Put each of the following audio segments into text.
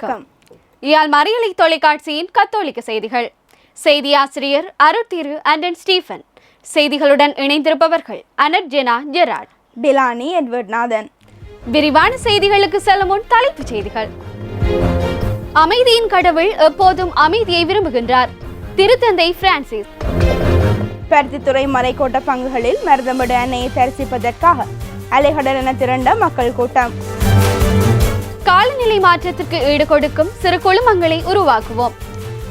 வணக்கம். இயாழ் மறியலை தொலைக்காட்சியின் கத்தோலிக்க செய்திகள். செய்தி ஆசிரியர் அருட்திரு அண்டன் ஸ்டீஃபன். செய்திகளுடன் இணைந்திருப்பவர்கள் Annette Jena Gerard. Dilani Edward Nathan. விரிவான செய்திகளுக்கு செல்லும் முன் தலைப்புச் செய்திகள். அமைதியின் கடவுள் எப்போதும் அமைதியை விரும்புகின்றார். திருத்தந்தை பிரான்சிஸ். பருத்தித்துறை மறைக்கோட்ட பங்குகளில் மருதம்படு அன்னையை தரிசிப்பதற்காக அலைகடல் என திரண்ட மக்கள் கூட்டம். காலநிலை மாற்றத்திற்கு ஈடு கொடுக்கும் சிறு குழுமங்களை உருவாக்குவோம்.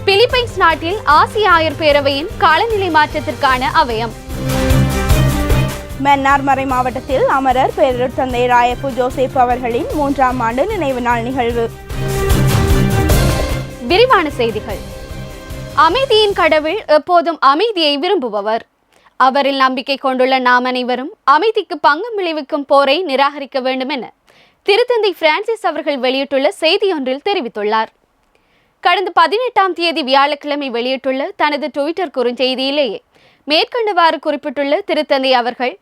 பிலிப்பைன்ஸ் நாட்டில் ஆசிய ஆயர் பேரவையின் காலநிலை மாற்றத்திற்கான அவயம். மன்னார் மறை மாவட்டத்தில் அமரர் பேரூர் தந்தை ராயப்பு ஜோசேப் அவர்களின் மூன்றாம் ஆண்டு நினைவு நாள் நிகழ்வு. விரிவான செய்திகள். அமைதியின் கடவுள் எப்போதும் அமைதியை விரும்புபவர். அவரில் நம்பிக்கை கொண்டுள்ள நாம் அனைவரும் அமைதிக்கு பங்கம் விளைவிக்கும் போரை நிராகரிக்க வேண்டும் என திருத்தந்தை பிரான்சிஸ் அவர்கள் வெளியிட்டுள்ள செய்தியொன்றில் தெரிவித்துள்ளார். கடந்த பதினெட்டாம் தேதி வியாழக்கிழமை வெளியிட்டுள்ள தனது டுவிட்டர் குறுஞ்செய்தியிலேயே மேற்கண்டவாறு குறிப்பிட்டுள்ள திருத்தந்தை அவர்கள்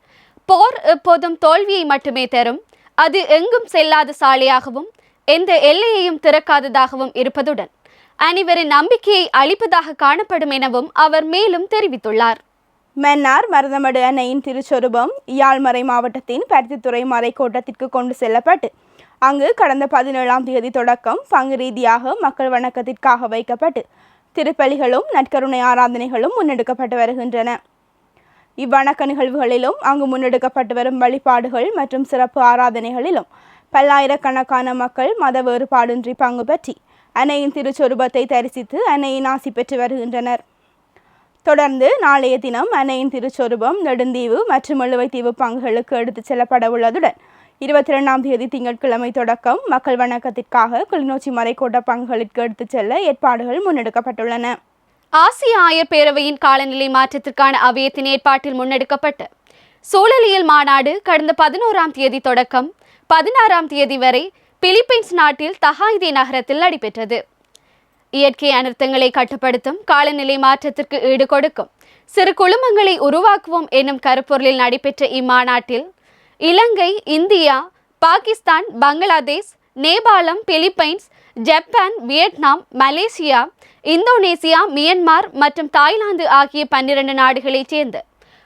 போர் எப்போதும் தோல்வியை மட்டுமே தரும். அது எங்கும் செல்லாத சாலையாகவும் எந்த எல்லையையும் திறக்காததாகவும் இருப்பதுடன் அனைவரின் நம்பிக்கையை அளிப்பதாக காணப்படும் எனவும் அவர் மேலும் தெரிவித்துள்ளார். மன்னார் மருதமடு அன்னையின் திருச்சொரூபம் யாழ்மறை மாவட்டத்தின் பருத்தித்துறை மறைக்கோட்டத்திற்கு கொண்டு செல்லப்பட்டு அங்கு கடந்த பதினேழாம் தேதி தொடக்கம் பங்கு ரீதியாக மக்கள் வணக்கத்திற்காக வைக்கப்பட்டு திருப்பலிகளும் நற்கருணை ஆராதனைகளும் முன்னெடுக்கப்பட்டு வருகின்றன. இவ்வணக்க நிகழ்வுகளிலும் அங்கு முன்னெடுக்கப்பட்டு வரும் வழிபாடுகள் மற்றும் சிறப்பு ஆராதனைகளிலும் பல்லாயிரக்கணக்கான மக்கள் மத வேறுபாடின்றி பங்கு பற்றி அன்னையின் திருச்சொரூபத்தை தரிசித்து அன்னையின் ஆசி பெற்று வருகின்றனர். தொடர்ந்து நாளைய தினம் அன்னையின் திருச்சொருபம் நெடுந்தீவு மற்றும் எழுவைத்தீவு பங்குகளுக்கு எடுத்துச் செல்லப்பட உள்ளதுடன் இருபத்தி ரெண்டாம் தேதி திங்கட்கிழமை தொடக்கம் மக்கள் வணக்கத்திற்காக கிளிநொச்சி மறைக்கோட்ட பங்குகளுக்கு எடுத்துச் செல்ல ஏற்பாடுகள் முன்னெடுக்கப்பட்டுள்ளன. ஆசிய ஆயர் பேரவையின் காலநிலை மாற்றத்திற்கான அவையத்தின் ஏற்பாட்டில் முன்னெடுக்கப்பட்ட சூழலியல் மாநாடு கடந்த பதினோராம் தேதி தொடக்கம் பதினாறாம் தேதி வரை பிலிப்பைன்ஸ் நாட்டில் தஹாய்தே நகரத்தில் நடைபெற்றது. இயற்கை அனர்த்தங்களை கட்டுப்படுத்தும் காலநிலை மாற்றத்திற்கு ஈடு கொடுக்கும் சிறு குழுமங்களை உருவாக்குவோம் என்னும் கருப்பொருளில் நடைபெற்ற இம்மாநாட்டில் Ilangai India Pakistan Bangladesh Nepalam Philippines Japan Vietnam Malaysia Indonesia Myanmar மற்றும் தாய்லாந்து ஆகிய பன்னிரண்டு நாடுகளைச் சேர்ந்த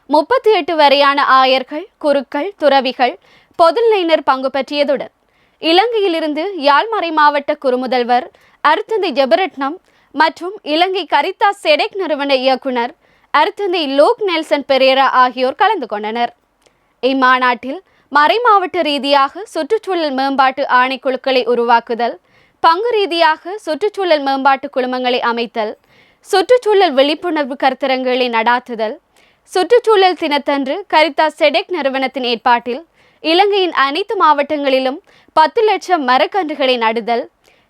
முப்பத்தி எட்டு வரையான ஆயர்கள் குருக்கள் துறவிகள் பொதுநிலையினர் பங்கு பற்றியதுடன் இலங்கையிலிருந்து யாழ்மறை மாவட்ட குறுமுதல்வர் அருத்தந்தை ஜெபரட்னம் மற்றும் இலங்கை கரிதா செடெக் நிறுவன இயக்குனர் அருத்தந்தை லோக் நெல்சன் பெரேரா ஆகியோர் கலந்து கொண்டனர். இம்மாநாட்டில் மறைமாவட்ட ரீதியாக சுற்றுச்சூழல் மேம்பாட்டு ஆணைக்குழுக்களை உருவாக்குதல் பங்கு ரீதியாக சுற்றுச்சூழல் மேம்பாட்டு குழுமங்களை அமைத்தல் சுற்றுச்சூழல் விழிப்புணர்வு கருத்தரங்குகளை நடாத்துதல் சுற்றுச்சூழல் தினத்தன்று கரிதா செடெக் நிறுவனத்தின் ஏற்பாட்டில் இலங்கையின் அனைத்து மாவட்டங்களிலும் பத்து லட்சம் மரக்கன்றுகளை நடுதல்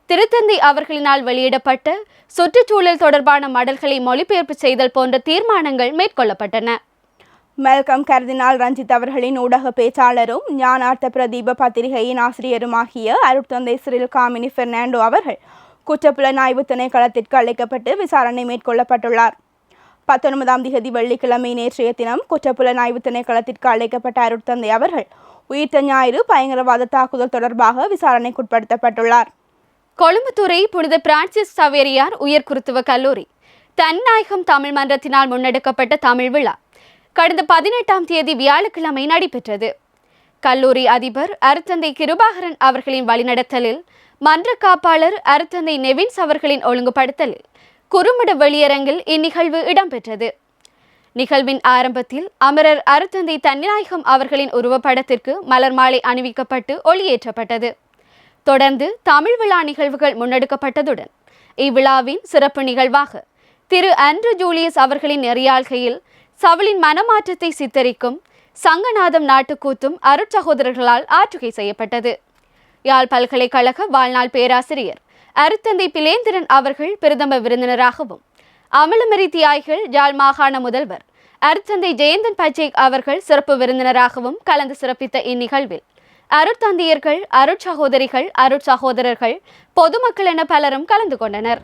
திருத்தந்தை அவர்களினால் வெளியிடப்பட்ட சுற்றுச்சூழல் தொடர்பான மடல்களை மொழிபெயர்ப்பு செய்தல் போன்ற தீர்மானங்கள் மேற்கொள்ளப்பட்டன. மெல்கம் கர்தினால் ரஞ்சித் அவர்களின் ஊடக பேச்சாளரும் ஞானார்த்த பிரதீப பத்திரிகையின் ஆசிரியருமாகிய அருட்தந்தை சிறில் காமினி பெர்னாண்டோ அவர்கள் குற்றப்புலனாய்வு திணைக்களத்திற்கு அழைக்கப்பட்டு விசாரணை மேற்கொள்ளப்பட்டுள்ளார். பத்தொன்பதாம் திகதி வெள்ளிக்கிழமை நேற்றைய தினம் குற்றப்புலனாய்வு திணைக்களத்திற்கு அழைக்கப்பட்ட அருட்தந்தை அவர்கள் உயிர்த்த ஞாயிறு பயங்கரவாத தாக்குதல் தொடர்பாக விசாரணைக்குட்படுத்தப்பட்டுள்ளார். கொழும்புத்துறை புனித பிரான்சிஸ் சவேரியார் உயர்குருத்துவ கல்லூரி. தன்னாயகம் தமிழ் மன்றத்தினால் முன்னெடுக்கப்பட்ட தமிழ் விழா கடந்த பதினெட்டாம் தேதி வியாழக்கிழமை நடைபெற்றது. கல்லூரி அதிபர் அருத்தந்தை கிருபாகரன் அவர்களின் வழிநடத்தலில் மன்ற காப்பாளர் அருத்தந்தை நெவின்ஸ் அவர்களின் ஒழுங்குபடுத்தலில் குறுமிட வெளியரங்கில் இந்நிகழ்வு இடம்பெற்றது. நிகழ்வின் ஆரம்பத்தில் அமரர் அருத்தந்தை தன்னிநாயகம் அவர்களின் உருவப்படத்திற்கு மலர் மாலை அணிவிக்கப்பட்டு ஒளியேற்றப்பட்டது. தொடர்ந்து தமிழ் விழா நிகழ்வுகள் முன்னெடுக்கப்பட்டதுடன் இவ்விழாவின் சிறப்பு நிகழ்வாக திரு அன்று ஜூலியஸ் அவர்களின் நெறியாள்கையில் சவலின் மனமாற்றத்தை சித்தரிக்கும் சங்கநாதம் நாட்டுக்கூத்தும் அருட்சகோதரர்களால் ஆற்றுகை செய்யப்பட்டது. யாழ் பல்கலைக்கழக வாழ்நாள் பேராசிரியர் அருத்தந்தை பிலேந்திரன் அவர்கள் பிரதம விருந்தினராகவும் அமலமரி தியாய்கள் யாழ் மாகாண முதல்வர். அருத்தந்தை ஜெயந்தன் பச்சேக் அவர்கள் சிறப்பு விருந்தினராகவும் கலந்து சிறப்பித்த இந்நிகழ்வில். அருட்தந்தையர்கள் அருட்சகோதரிகள் அருட்சகோதரர்கள் பொதுமக்கள் என பலரும் கலந்து கொண்டனர்.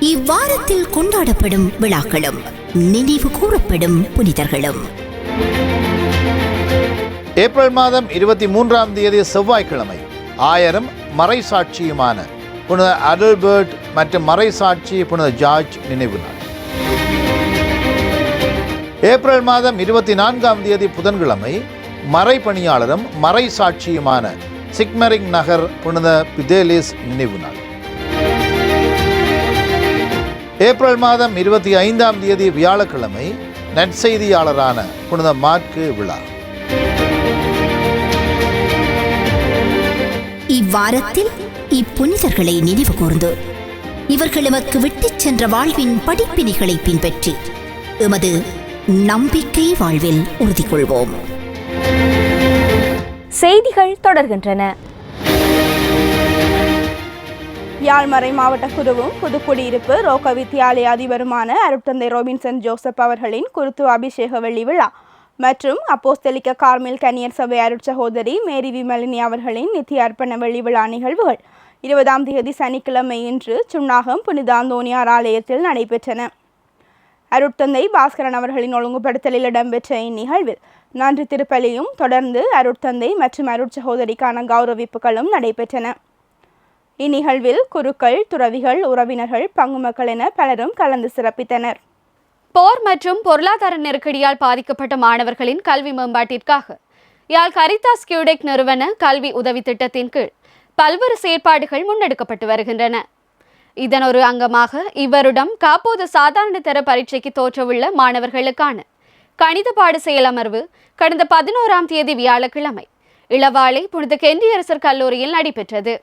இவ்வாரத்தில் கொண்டாடப்படும் விழாக்களும் நினைவு கூறப்படும் புனிதர்களும். ஏப்ரல் மாதம் இருபத்தி மூன்றாம் தேதி செவ்வாய்க்கிழமை ஆயரும் மறைசாட்சியுமான புனித அடல்பர்ட் மற்றும் மறைசாட்சி புனித ஜார்ஜ் நினைவு நாள். ஏப்ரல் மாதம் இருபத்தி நான்காம் தேதி புதன்கிழமை மறைப்பணியாளரும் மறைசாட்சியுமான சிக்மரிங் நகர் புனித பிதேலிஸ் நினைவு நாள். ஏப்ரல் மாதம் இருபத்தி ஐந்தாம் தேதி வியாழக்கிழமை நற்செய்தியாளரான புனித மார்க்கு விழா. இவ்வாரத்தில் இப்புனிதர்களை நினைவு கூர்ந்து. இவர்கள் எமக்கு விட்டுச் சென்ற வாழ்வின் படிப்பினைகளை பின்பற்றி எமது நம்பிக்கை வாழ்வில் உறுதி கொள்வோம் செய்திகள் தொடர்கின்றன. யாழ்மறை மாவட்ட குருவும் புதுக்குடியிருப்பு ரோக்க வித்தியாலய அதிபருமான அருட்தந்தை ரோபின்சன் ஜோசப் அவர்களின் குருத்துவ அபிஷேக வெள்ளி விழா மற்றும் அப்போஸ்தலிக்க கார்மில் கன்னியர் சபை அருட்சகோதரி மேரி விமலினி அவர்களின் நித்திய அர்ப்பண வெள்ளி விழா நிகழ்வுகள். இருபதாம் தேதி சனிக்கிழமை இன்று சுன்னாகம் புனித அந்தோனியார் ஆலயத்தில் நடைபெற்றன. அருட்தந்தை பாஸ்கரன் அவர்களின் ஒழுங்குபடுத்தலில் இடம்பெற்ற இந்நிகழ்வில் நன்றி திருப்பலியும் தொடர்ந்து அருட்தந்தை மற்றும் அருட்சகோதரிக்கான கௌரவிப்புகளும் நடைபெற்றன. இந்நிகழ்வில் குருக்கள் துறவிகள் உறவினர்கள் பங்கு மக்கள் என பலரும் கலந்து சிறப்பித்தனர். போர் மற்றும் பொருளாதார நெருக்கடியால் பாதிக்கப்பட்ட மாணவர்களின் கல்வி மேம்பாட்டிற்காக யாழ் கரிதாஸ் கியூடெக் நிறுவன கல்வி உதவி திட்டத்தின் கீழ் பல்வேறு செயற்பாடுகள் முன்னெடுக்கப்பட்டு வருகின்றன. இதன் ஒரு அங்கமாக இவ்வருடம் காப்போது சாதாரண தர பரீட்சைக்கு தோற்றவுள்ள மாணவர்களுக்கான கணித பாட செயலமர்வு கடந்த பதினோராம் தேதி வியாழக்கிழமை இளவாலை புனித கெண்டியரசர் கல்லூரியில் நடைபெற்றது.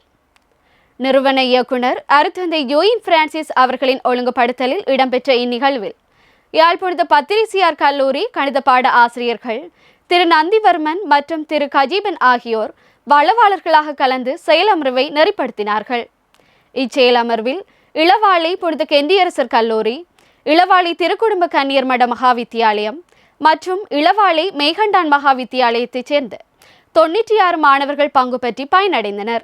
நிறுவன இயக்குனர் அருத்தந்தை யோயின் பிரான்சிஸ் அவர்களின் ஒழுங்குபடுத்தலில் இடம்பெற்ற இந்நிகழ்வில் யாழ் புனித பத்திரிசியார் கல்லூரி கணித பாட ஆசிரியர்கள் திரு நந்திவர்மன் மற்றும் திரு கஜீபன் ஆகியோர் வளவாளர்களாக கலந்து செயலமர்வை நெறிப்படுத்தினார்கள். இச்செயலமர்வில் இளவாளை புனித கெந்தியரசர் கல்லூரி இளவாளி திருக்குடும்ப கன்னியர் மட மகாவித்தியாலயம் மற்றும் இளவாளை மேகண்டான் மகாவித்தியாலயத்தைச் சேர்ந்த தொண்ணூற்றி ஆறு மாணவர்கள் பங்கு பெற்றி பயனடைந்தனர்.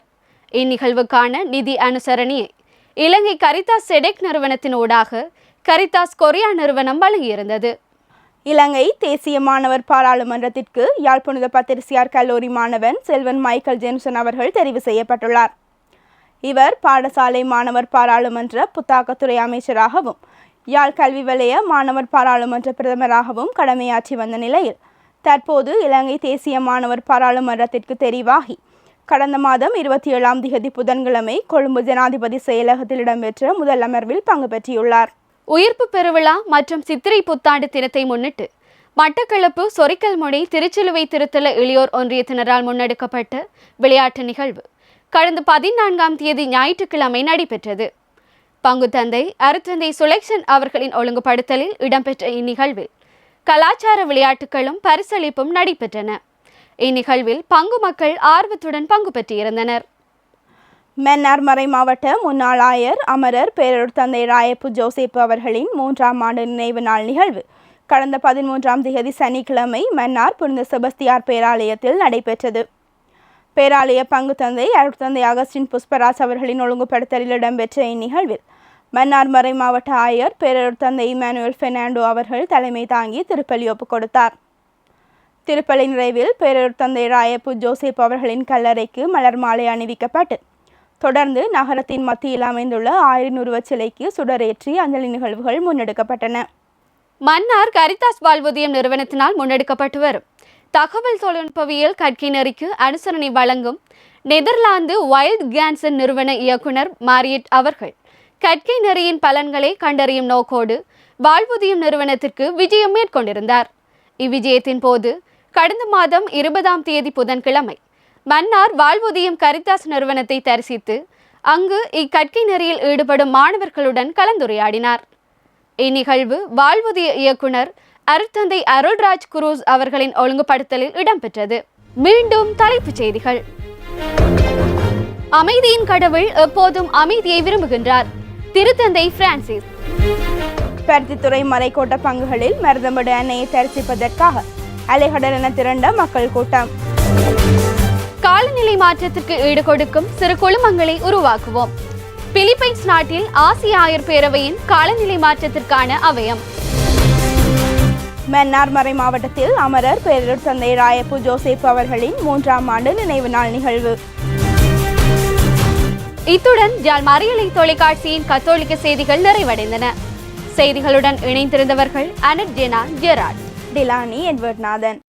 இந்நிகழ்வுக்கான நிதி அனுசரணியை இலங்கை கரிதாஸ் செடெக் நிறுவனத்தின் ஊடாக கரிதாஸ் கொரியா நிறுவனம் வழங்கியிருந்தது. இலங்கை தேசிய மாணவர் பாராளுமன்றத்திற்கு யாழ் புனித பத்திரிசியார் கல்லூரி மாணவன் செல்வன் மைக்கேல் ஜேம்சன் அவர்கள் தெரிவு செய்யப்பட்டுள்ளார். இவர் பாடசாலை மாணவர் பாராளுமன்ற புத்தாக்கத்துறை அமைச்சராகவும் யாழ் கல்வி வலய மாணவர் பாராளுமன்ற பிரதமராகவும் கடமையாற்றி வந்த நிலையில் தற்போது இலங்கை தேசிய மாணவர் பாராளுமன்றத்திற்கு தெரிவாகி கடந்த மாதம் இருபத்தி ஏழாம் திகதி புதன்கிழமை கொழும்பு ஜனாதிபதி செயலகத்தில் இடம்பெற்ற முதல் அமர்வில் பங்கு பெற்றியுள்ளார். உயிர்ப்பு பெருவிழா மற்றும் சித்திரை புத்தாண்டு தினத்தை முன்னிட்டு மட்டக்களப்பு சொரிக்கல்முனை திருச்சிலுவை திருத்தல இளையோர் ஒன்றியத்தினரால் முன்னெடுக்கப்பட்ட விளையாட்டு நிகழ்வு கடந்த பதினான்காம் தேதி ஞாயிற்றுக்கிழமை நடைபெற்றது. பங்கு தந்தை அருத்தந்தை சுலெக்ஷன் அவர்களின் ஒழுங்குபடுத்தலில் இடம்பெற்ற இந்நிகழ்வில் கலாச்சார விளையாட்டுகளும் பரிசளிப்பும் நடைபெற்றன. இந்நிகழ்வில் பங்கு மக்கள் ஆர்வத்துடன் பங்கு பெற்றிருந்தனர். மன்னார் மறை மாவட்ட முன்னாள் ஆயர் அமரர் பேரூர் தந்தை ராயப்பு ஜோசப் அவர்களின் மூன்றாம் ஆண்டு நினைவு நாள் நிகழ்வு. கடந்த பதிமூன்றாம் தேதி சனிக்கிழமை மன்னார் புனித செபஸ்தியார் பேராலயத்தில் நடைபெற்றது. பேராலய பங்கு தந்தை அருட்தந்தை அகஸ்டின் புஷ்பராஜ் அவர்களின் ஒழுங்குபடுத்தலில் இடம்பெற்ற இந்நிகழ்வில் மன்னார் மறை மாவட்ட ஆயர் பேரூர் தந்தை இமானுவேல் பெர்னாண்டோ அவர்கள் தலைமை தாங்கி திருப்பலி ஒப்புக் கொடுத்தார். திருப்பலி நிறைவில் பேரூர் தந்தை ராயப்பு ஜோசேப் அவர்களின் கல்லறைக்கு மலர் மாலை அணிவிக்கப்பட்டு தொடர்ந்து நகரத்தின் மத்தியில் அமைந்துள்ள ஆயிரம் உருவச் சிலைக்கு சுடரேற்றி அஞ்சலி நிகழ்வுகள் முன்னெடுக்கப்பட்டன. மன்னார் கரிதாஸ் வாழ்வுதயம் நிறுவனத்தினால் முன்னெடுக்கப்பட்டு வரும். தகவல் தொழில்நுட்பவியல் கற்கை நெறிக்கு அனுசரணை வழங்கும் நெதர்லாந்து வைல்ட் கேன்சன் நிறுவன இயக்குனர் மாரியட் அவர்கள். கற்கை நெறியின் பலன்களை கண்டறியும் நோக்கோடு வாழ்வுதயம் நிறுவனத்திற்கு விஜயம் மேற்கொண்டிருந்தார். இவ்விஜயத்தின் போது கடந்த மாதம் இருபதாம் தேதி புதன்கிழமை மன்னார் வாழ்வுதயம் கரிதாஸ் நிறுவனத்தை தரிசித்து அங்கு இக்கற்கை நெறியில் ஈடுபடும் மாணவர்களுடன் கலந்துரையாடினார். இந்நிகழ்வு வாழ்வுதிய இயக்குனர் அருட்தந்தை அருள்ராஜ் குரூஸ் அவர்களின் ஒழுங்குபடுத்தலில் இடம்பெற்றது. மீண்டும் தலைப்புச் செய்திகள். அமைதியின் கடவுள் எப்போதும் அமைதியை விரும்புகின்றார். திருத்தந்தை பிரான்சிஸ். பருத்தித்துறை மறைக்கோட்ட பங்குகளில் மருதமடு அன்னையை தரிசிப்பதற்காக அலைகடல் என திரண்ட மக்கள் கூட்டம். காலநிலை மாற்றத்திற்கு ஈடுகொடுக்கும் சிறு குழுமங்களை உருவாக்குவோம். பிலிப்பைன்ஸ் நாட்டில் ஆசிய ஆயர் பேரவையின் காலநிலை மாற்றத்திற்கான அவயம். மன்னார் மறை மாவட்டத்தில் அமரர் பேரூர் தந்தை ராயப்பு ஜோசேப் அவர்களின் மூன்றாம் ஆண்டு நினைவு நாள் நிகழ்வு. இத்துடன் ஜால் மறியலை தொலைக்காட்சியின் கத்தோலிக்க செய்திகள் நிறைவடைந்தன. செய்திகளுடன் இணைந்திருந்தவர்கள் Annette Jena Gerard Dilani Edward Nathan.